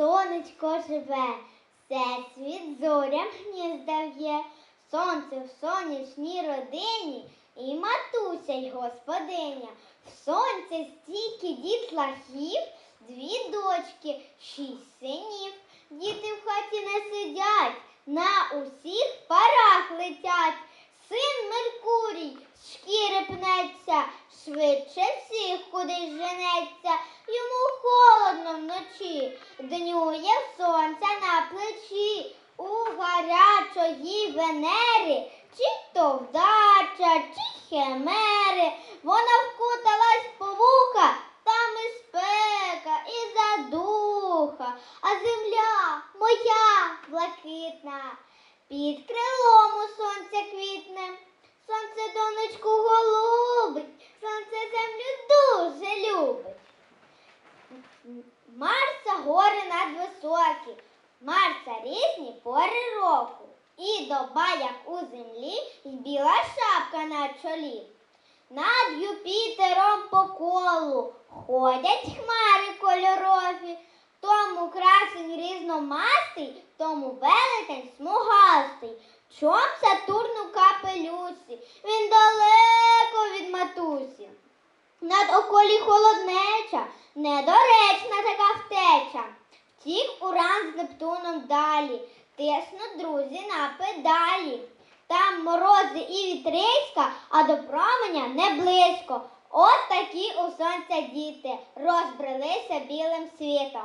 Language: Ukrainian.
сонечко живе, всесвіт зорям гнізда в'є, сонце в сонячній родині і матуся й господиня. В сонці стільки дітлахів, дві дочки, шість синів. Діти в хаті не сидять, на усіх парах летять. Син Меркурій з шкіри пнеться, швидше всіх кудись женеться. Йому холодно вночі, днює сонця на плечі. У гарячої Венери, чи то вдача, чи химери. Вона вкуталась по вуха, там і спека, і задуха, а земля моя блакитна. Під крилом у сонця квітне, сонце донечку голубить, сонце землю дуже любить. Марса гори надвисокі, Марса різні пори року. І доба, як у землі, й біла шапка на чолі. Над Юпітером по колу ходять хмари кольорові, тому красень різномастий, тому велетень смугастий. Чом Сатурн у капелюсі, він далеко від матусі. Над околі холоднеча, недоречна така втеча. Втік Уран з Нептуном далі, тиснуть друзі на педалі. Там морози і вітриська, а до променя не близько. От такі у сонця діти розбрелися білим світом.